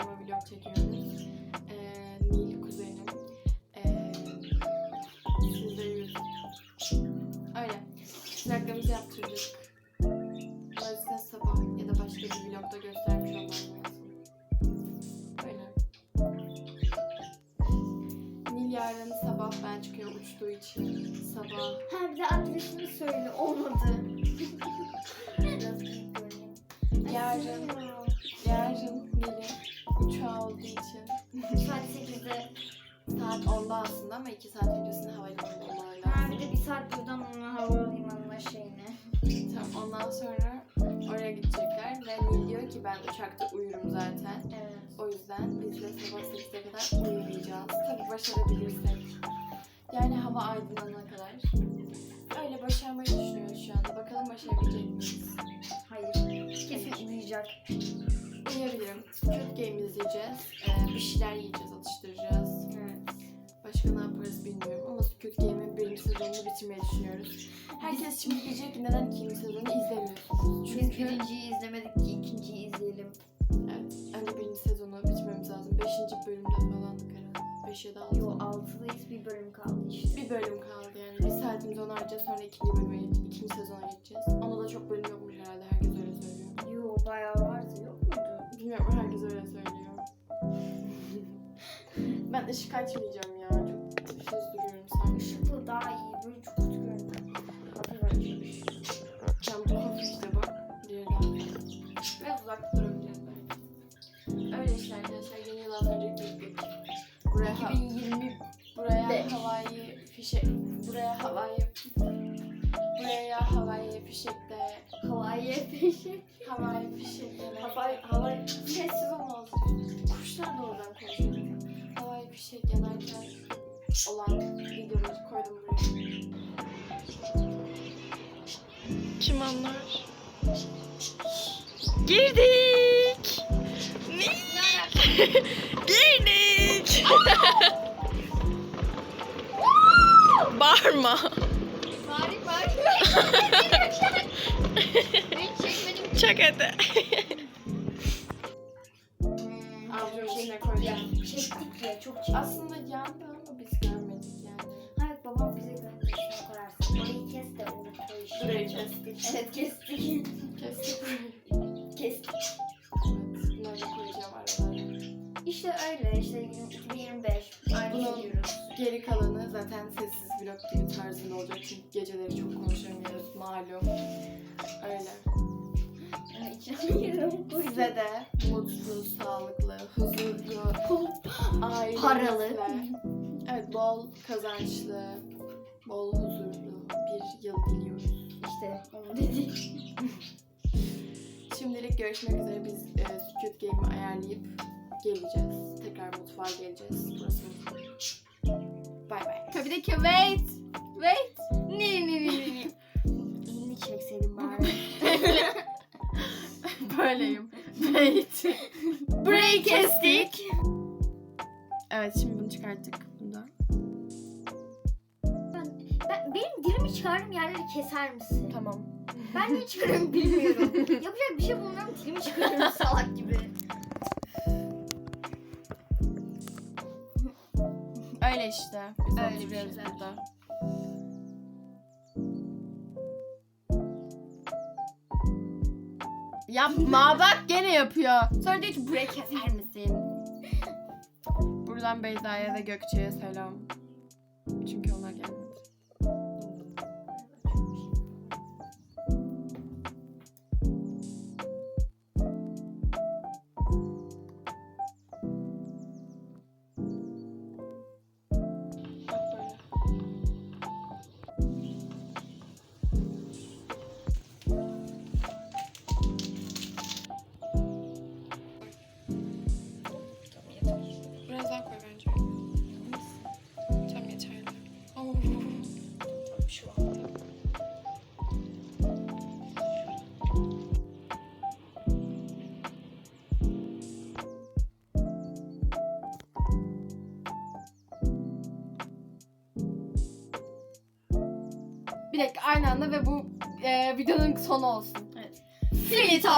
sallama vlog çekiyoruz. Ee, Nil kuzenim. Ee, siz de YouTube. Öyle. Tırnaklarımızı yaptırdık. Size sabah ya da başka bir vlogda göstermiş olmam lazım. Böyle. Nil yarın sabah ben çıkıyor uçtuğu için sabah Ha bir de adresini söyle olmadı. Biraz yarın saat 10'da aslında ama 2 saat öncesinde havalimanında olmaları Ha lazım. bir de bir saat buradan onun havalimanına şeyine. Tamam, ondan sonra oraya gidecekler ve Nil diyor ki ben uçakta uyurum zaten. Evet. O yüzden biz de sabah 8'e kadar uyuyacağız. Tabii başarabilirsek. Yani hava aydınlanana kadar. Öyle başarmayı düşünüyoruz şu anda. Bakalım başarabilecek miyiz? Hayır. Kesin uyuyacak. Uyuyabilirim. Squid Game izleyeceğiz. Ee, bir şeyler yiyeceğiz, atıştıracağız. Başka ne yaparız bilmiyorum ama Squid Game'in birinci sezonunu bitirmeyi düşünüyoruz. Herkes şimdi diyecek ki neden ikinci sezonu izlemiyorsunuz? Biz Çünkü birinciyi izlemedik ki ikinciyi izleyelim. evet, önce birinci sezonu bitirmemiz lazım. Beşinci bölümde falandık herhalde. Beş ya da altı. Yo altıdayız bir bölüm kaldı işte. Bir bölüm kaldı yani. Bir saatimiz onu harcayacağız sonra ikinci bölüme ikinci sezona geçeceğiz. Onda da çok bölüm yokmuş herhalde. Herkes öyle söylüyor. Yo bayağı vardı yok muydu? Bilmiyorum herkes öyle söylüyor. ben ışık açmayacağım ya. Duruyorum sanki. Işıklı daha iyi böyle çok kötü görünüyor. Açmış. Ben bu hafif işte bak. Hafif. Biraz uzakta durabiliriz belki. Öyle işte arkadaşlar. Yeni yıl gittik. Buraya, ha- 2020 buraya Beş. havai fişek, buraya havai, buraya havai fişekte, havai peşi. havai fişekte, Havai- havai, sessiz olmaz. Kuşlar da oradan konuşuyor. Havai fişek yanarken olan videomuzu koydum buraya. Kim anlar? Girdik. Girdik. Bağırma. Bari bari. Ben çekmedim. Çak hadi. Hmm, Avucun şey- içine koyacağım. Ya, Çektik ya çok çektik. Aslında yandı kestik. Evet kestik. Kestik. kestik. Bunları koyacağım aralara. İşte öyle işte 2025 aynı Bunun- gidiyoruz. Geri kalanı zaten sessiz vlog gibi tarzında olacak çünkü geceleri çok konuşamıyoruz malum. Öyle. Size de mutlu, sağlıklı, huzurlu, aile, Paralı. Evet, bol kazançlı, bol huzurlu bir yıl diliyoruz. İşte onu. Şimdilik görüşmek üzere. Biz e, Squid Game'i ayarlayıp geleceğiz. Tekrar mutfağa geleceğiz. Burası mutfak. Bay bay. Tabii de ki wait. Wait. Ne ne ne ne. Elini çekseydin bari. Böyleyim. Wait. Burayı kestik. Evet şimdi bunu çıkarttık. Bunda. ben, ben, benim çıkardığım yerleri keser misin? Tamam. Ben ne çıkarıyorum bilmiyorum. Yapacak bir şey bulmuyorum dilimi çıkarıyorum salak gibi. Öyle işte. Biz Öyle bir şeyler. burada. Yapma bak gene yapıyor. Sonra diyor ki burayı keser misin? Buradan Beyza'ya ve Gökçe'ye selam. Çünkü Dakika aynı anda ve bu e, videonun sonu olsun. Evet. Finito!